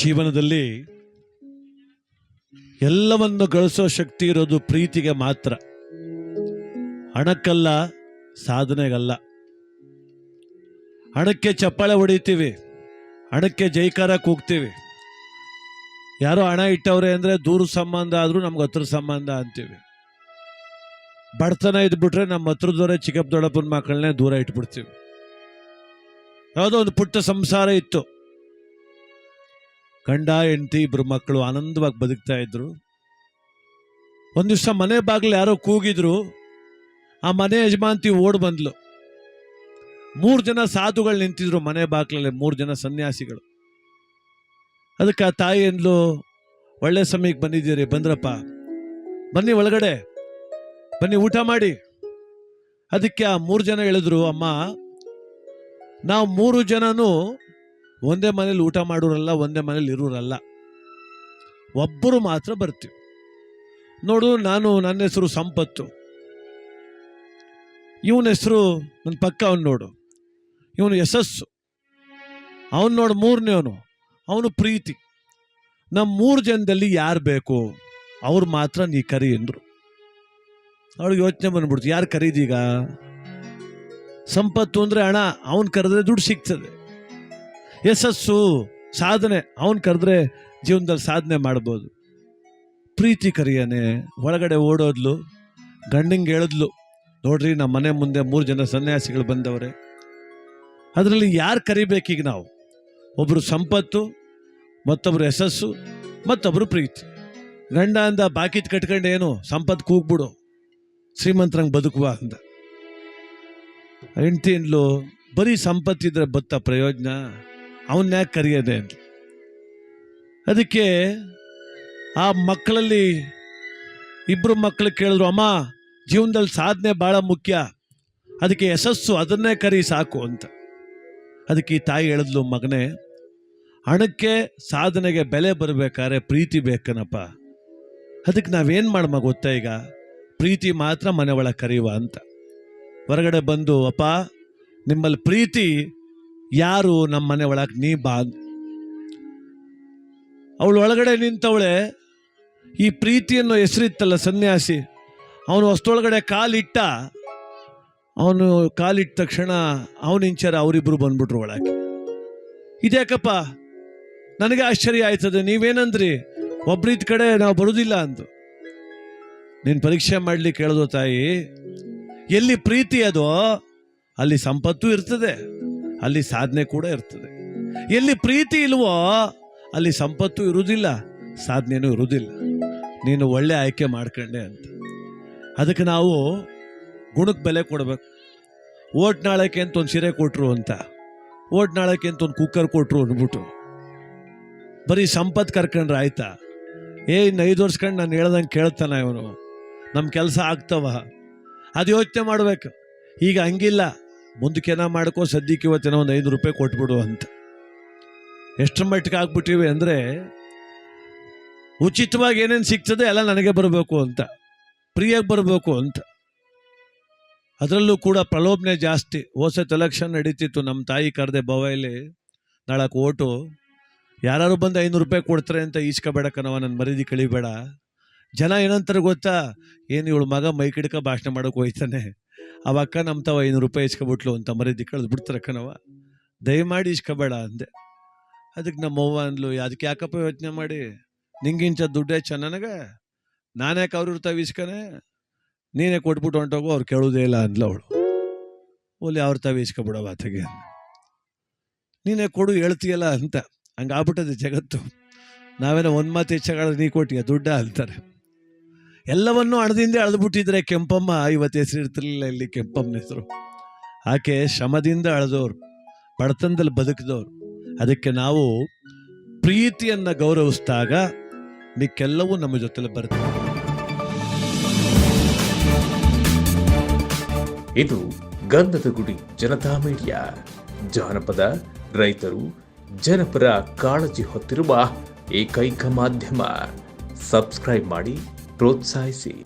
ಜೀವನದಲ್ಲಿ ಎಲ್ಲವನ್ನು ಗಳಿಸೋ ಶಕ್ತಿ ಇರೋದು ಪ್ರೀತಿಗೆ ಮಾತ್ರ. ಹಣಕ್ಕಲ್ಲ, ಸಾಧನೆಗಲ್ಲ. ಹಣಕ್ಕೆ ಚಪ್ಪಾಳೆ ಹೊಡಿತೀವಿ, ಹಣಕ್ಕೆ ಜೈಕಾರ ಕೂಗ್ತೀವಿ. ಯಾರೋ ಹಣ ಇಟ್ಟವ್ರೆ ಅಂದ್ರೆ ದೂರ ಸಂಬಂಧ ಆದ್ರೂ ನಮ್ಗೆ ಹತ್ರ ಸಂಬಂಧ ಅಂತೀವಿ. ಬಡತನ ಇದ್ಬಿಟ್ರೆ ನಮ್ಮ ಹತ್ರದವರೇ ಚಿಕ್ಕಪ್ಪ ದೊಡ್ಡಪ್ಪನ ಮಕ್ಕಳನ್ನೇ ದೂರ ಇಟ್ಬಿಡ್ತೀವಿ. ಯಾವುದೋ ಒಂದು ಪುಟ್ಟ ಸಂಸಾರ ಇತ್ತು. ಗಂಡ, ಹೆಂಡತಿ ಇಬ್ಬರು ಮಕ್ಕಳು ಆನಂದವಾಗಿ ಬದುಕ್ತಾ ಇದ್ರು. ಒಂದು ದಿವಸ ಮನೆ ಬಾಗಿಲು ಯಾರೋ ಕೂಗಿದ್ರು. ಆ ಮನೆ ಯಜಮಾಂತಿ ಓಡ್ ಬಂದ್ಲು. ಮೂರು ಜನ ಸಾಧುಗಳು ನಿಂತಿದ್ರು ಮನೆ ಬಾಗಿಲಲ್ಲಿ, ಮೂರು ಜನ ಸನ್ಯಾಸಿಗಳು. ಅದಕ್ಕೆ ಆ ತಾಯಿ ಅಂದ್ಲು, ಒಳ್ಳೆ ಸಮಯಕ್ಕೆ ಬಂದಿದ್ದೀರಿ, ಬಂದ್ರಪ್ಪ. ಬನ್ನಿ ಒಳಗಡೆ. ಬನ್ನಿ ಊಟ ಮಾಡಿ. ಅದಕ್ಕೆ ಆ ಮೂರು ಜನ ಹೇಳಿದ್ರು, ಅಮ್ಮ, ನಾವು ಮೂರು ಜನನು ಒಂದೇ ಮನೇಲಿ ಊಟ ಮಾಡೋರಲ್ಲ, ಒಂದೇ ಮನೇಲಿ ಇರೋರಲ್ಲ. ಒಬ್ಬರು ಮಾತ್ರ ಬರ್ತೀವಿ. ನೋಡು, ನಾನು ನನ್ನ ಹೆಸರು ಸಂಪತ್ತು. ಇವನ ಹೆಸರು ನನ್ನ ಪಕ್ಕ ಅವನು ನೋಡು. ಇವನು ಯಶಸ್ಸು. ಅವನು ನೋಡು ಮೂರನೇವನು ಅವನು. ಪ್ರೀತಿ. ನಮ್ಮ ಮೂರು ಜನದಲ್ಲಿ ಯಾರು ಬೇಕು, ಅವ್ರು ಮಾತ್ರ ನೀ ಕರಿ ಎಂದರು. ಅವಳಿಗೆ ಯೋಚನೆ ಬಂದ್ಬಿಡ್ತು, ಯಾರು ಕರೀದೀಗ ಸಂಪತ್ತು ಅಂದರೆ ಹಣ, ಅವನು ಕರೆದ್ರೆ ದುಡ್ಡು ಸಿಗ್ತದೆ. ಯಶಸ್ಸು ಸಾಧನೆ. ಅವನು ಕರೆದ್ರೆ ಜೀವನದಲ್ಲಿ ಸಾಧನೆ ಮಾಡ್ಬೋದು. ಪ್ರೀತಿ ಕರಿಯನೆ. ಒಳಗಡೆ ಓಡೋದ್ಲು, ಗಂಡಂಗೆ ಹೇಳಿದ್ಲು, ನೋಡ್ರಿ ನಮ್ಮ ಮನೆ ಮುಂದೆ ಮೂರು ಜನ ಸನ್ಯಾಸಿಗಳು ಬಂದವರೇ. ಅದರಲ್ಲಿ ಯಾರು ಕರಿಬೇಕೀಗ ನಾವು? ಒಬ್ಬರು ಸಂಪತ್ತು ಮತ್ತೊಬ್ಬರು ಯಶಸ್ಸು ಮತ್ತೊಬ್ಬರು ಪ್ರೀತಿ. ಗಂಡ ಅಂದ ಬಾಕಿತ್ ಕಟ್ಕೊಂಡು ಏನು? ಸಂಪತ್ತು ಕೂಗ್ಬಿಡು. ಶ್ರೀಮಂತರಂಗೆ ಬದುಕುವ ಅಂದ. ಹೆಂಡ್ತಿ ಬರೀ ಸಂಪತ್ತಿದ್ರೆ ಬತ್ತ ಪ್ರಯೋಜನ. ಅವನ್ನ ಯಾಕೆ ಕರೆಯೋದೆ ಅಂತ. ಅದಕ್ಕೆ ಆ ಮಕ್ಕಳಲ್ಲಿ ಇಬ್ಬರು ಮಕ್ಕಳು ಕೇಳಿದ್ರು, ಅಮ್ಮ, ಜೀವನದಲ್ಲಿ ಸಾಧನೆ ಭಾಳ ಮುಖ್ಯ. ಅದಕ್ಕೆ ಯಶಸ್ಸು ಅದನ್ನೇ ಕರಿ, ಸಾಕು ಅಂತ. ಅದಕ್ಕೆ ಈ ತಾಯಿ ಹೇಳಿದ್ಲು, ಮಗನೇ, ಹಣಕ್ಕೆ ಸಾಧನೆಗೆ ಬೆಲೆ ಬರಬೇಕಾದ್ರೆ ಪ್ರೀತಿ ಬೇಕನಪ್ಪ. ಅದಕ್ಕೆ ನಾವೇನು ಮಾಡಮ್ಮ ಗೊತ್ತಾ ಈಗ? ಪ್ರೀತಿ ಮಾತ್ರ ಮನೆ ಒಳಗೆ ಕರೆಯುವ ಅಂತ. ಹೊರಗಡೆ ಬಂದು, ಅಪ್ಪ, ನಿಮ್ಮಲ್ಲಿ ಪ್ರೀತಿ ಯಾರು ನಮ್ಮ ಮನೆ ಒಳಗೆ ನೀ ಬಾ ಅವಳು ಒಳಗಡೆ ನಿಂತವಳೆ, ಈ ಪ್ರೀತಿಯನ್ನು ಹೆಸರಿತ್ತಲ್ಲ ಸನ್ಯಾಸಿ. ಅವನು ಅಷ್ಟೊಳಗಡೆ ಕಾಲಿಟ್ಟ. ಅವನು ಕಾಲಿಟ್ಟ ತಕ್ಷಣ ಅವನಿಂಚಾರ ಇಂಚರ ಅವರಿಬ್ರು ಬಂದ್ಬಿಟ್ರು ಒಳಗೆ. ಇದ್ಯಾಕಪ್ಪ? ನನಗೆ ಆಶ್ಚರ್ಯ ಆಯ್ತದೆ, ನೀವೇನಂದ್ರಿ? ಒಬ್ರಿದ್ ಕಡೆ ನಾವು ಬರುವುದಿಲ್ಲ ಅಂದು ನೀನು ಪರೀಕ್ಷೆ ಮಾಡಲಿಕ್ಕೆ ಹೇಳಿದ್ರು ತಾಯಿ, ಎಲ್ಲಿ ಪ್ರೀತಿ ಅದೋ, ಅಲ್ಲಿ ಸಂಪತ್ತು ಇರ್ತದೆ. ಅಲ್ಲಿ ಸಾಧನೆ ಕೂಡ ಇರ್ತದೆ. ಎಲ್ಲಿ ಪ್ರೀತಿ ಇಲ್ವೋ ಅಲ್ಲಿ ಸಂಪತ್ತು ಇರುವುದಿಲ್ಲ ಸಾಧನೆಯೂ ಇರುವುದಿಲ್ಲ. ನೀನು ಒಳ್ಳೆ ಆಯ್ಕೆ ಮಾಡ್ಕೊಂಡೆ ಅಂತ. ಅದಕ್ಕೆ ನಾವು ಗುಣಕ್ಕೆ ಬೆಲೆ ಕೊಡ್ಬೇಕು. ಓಟ್ ನಾಳಕ್ಕೆ ಅಂತ ಒಂದು ಸೀರೆ ಕೊಟ್ರು ಅಂತ. ಓಟ್ ನಾಳಕ್ಕೆ ಅಂತ ಒಂದು ಕುಕ್ಕರ್ ಕೊಟ್ರು ಅಂದ್ಬಿಟ್ಟು. ಬರೀ ಸಂಪತ್ತು ಕರ್ಕೊಂಡ್ರೆ ಆಯ್ತಾ? ಏ, ಇನ್ನು ಐದು ವರ್ಷ ನಾನು ಹೇಳ್ದಂಗೆ ಕೇಳ್ತಾನೆ ಇವನು. ನಮ್ಮ ಕೆಲಸ ಆಗ್ತವ. ಅದು ಯೋಚನೆ ಮಾಡ್ಬೇಕು. ಈಗ ಹಂಗಿಲ್ಲ. ಮುಂದಕ್ಕೇನ ಮಾಡ್ಕೋ, ಸದ್ಯಕ್ಕೆ ಇವತ್ತಿನ ಒಂದು ಐದು ರೂಪಾಯಿ ಕೊಟ್ಬಿಡು ಅಂತ. ಎಷ್ಟರ ಮಟ್ಟಿಗೆ ಆಗ್ಬಿಟ್ಟಿವೆ ಅಂದರೆ, ಉಚಿತವಾಗಿ ಏನೇನು ಸಿಗ್ತದೆ ಎಲ್ಲ ನನಗೆ ಬರಬೇಕು ಅಂತ ಫ್ರೀಯಾಗಿ ಬರಬೇಕು ಅಂತ. ಅದರಲ್ಲೂ ಕೂಡ ಪ್ರಲೋಭನೆ ಜಾಸ್ತಿ. ಹೋಸತ್ ಎಲೆಕ್ಷನ್ ನಡೀತಿತ್ತು ನಮ್ಮ ತಾಯಿ ಕರೆದೆ ಬವಾಯಲ್ಲಿ ನಾಳಕ್ಕೆ ಓಟು. ಯಾರು ಬಂದು ಐನೂರು ರೂಪಾಯಿ ಕೊಡ್ತಾರೆ ಅಂತ ಈಸ್ಕೋಬೇಡ ಕಣವ ನನ್ನ ಮರೀದಿ ಕಳಿಬೇಡ. ಜನ ಏನಂತಾರೆ ಗೊತ್ತಾ? ಏನು ಇವಳು ಮಗ ಮೈ ಕಿಡ್ಕ ಭಾಷಣ ಮಾಡೋಕೆ ಹೋಯ್ತಾನೆ. ಅವ ಅಕ್ಕ ನಮ್ಮ ತಾವ ಐನೂರು ರೂಪಾಯಿ ಇಸ್ಕೊಬಿಟ್ಲು ಅಂತ ಮರೀದಿ ಕಳೆದು ಬಿಡ್ತಾರೆ ಅಕ್ಕನವ. ದಯಮಾಡಿ ಇಸ್ಕೋಬೇಡ ಅಂದೆ. ಅದಕ್ಕೆ ನಮ್ಮ ಅವ್ವ ಅಂದ್ಲು ಅದಕ್ಕೆ ಯಾಕಪ್ಪ ಯೋಚನೆ ಮಾಡಿ? ನಿಂಗಿಂಚ ದುಡ್ಡು ಹೆಚ್ಚ ನನಗೆ? ನಾನ್ಯಾಕೆ ಅವ್ರ ಇರ್ತಾವೆ ಇಸ್ಕನೆ? ನೀನೇ ಕೊಟ್ಬಿಟ್ಟು ಹೊಂಟೋಗು, ಅವ್ರು ಕೇಳೋದೇ ಇಲ್ಲ ಅಂದ್ಲು ಅವಳು. ಓಲಿ ಅವ್ರ ತಾವು ಇಸ್ಕೊಬಿಡವ ಆತಗೆ ನೀನೇ ಕೊಡು, ಹೇಳ್ತೀಯಲ್ಲ ಅಂತ. ಹಂಗಾಗ್ಬಿಟ್ಟದೆ ಜಗತ್ತು. ನಾವೇನೋ ಒಂದು ಮಾತು ಹೆಚ್ಚಾಗ ನೀ ಕೊಟ್ಟಿಯ ದುಡ್ಡ? ಅಂತಾರೆ. ಎಲ್ಲವನ್ನೂ ಹಣದಿಂದ ಅಳೆದುಬಿಟ್ಟಿದ್ರೆ ಕೆಂಪಮ್ಮ ಇವತ್ತು ಹೆಸರು ಇರ್ತಿರ್ಲಿಲ್ಲ ಇಲ್ಲಿ ಕೆಂಪಮ್ಮನ ಹೆಸರು. ಆಕೆ ಶ್ರಮದಿಂದ ಅಳೆದವ್ರು ಬಡತನದಲ್ಲಿ ಬದುಕಿದವ್ರು ಅದಕ್ಕೆ ನಾವು ಪ್ರೀತಿಯನ್ನು ಗೌರವಿಸಿದಾಗ ಮಿಕ್ಕೆಲ್ಲವೂ ನಮ್ಮ ಜೊತೆಲಿ ಬರುತ್ತೆ. ಇದು ಗಂಧದ ಗುಡಿ, ಜನತಾ ಮೀಡಿಯಾ. ಜಾನಪದ ರೈತರು ಜನಪರ ಕಾಳಜಿ ಹೊತ್ತಿರುವ ಏಕೈಕ ಮಾಧ್ಯಮ. ಸಬ್ಸ್ಕ್ರೈಬ್ ಮಾಡಿ. प्रोत्साहित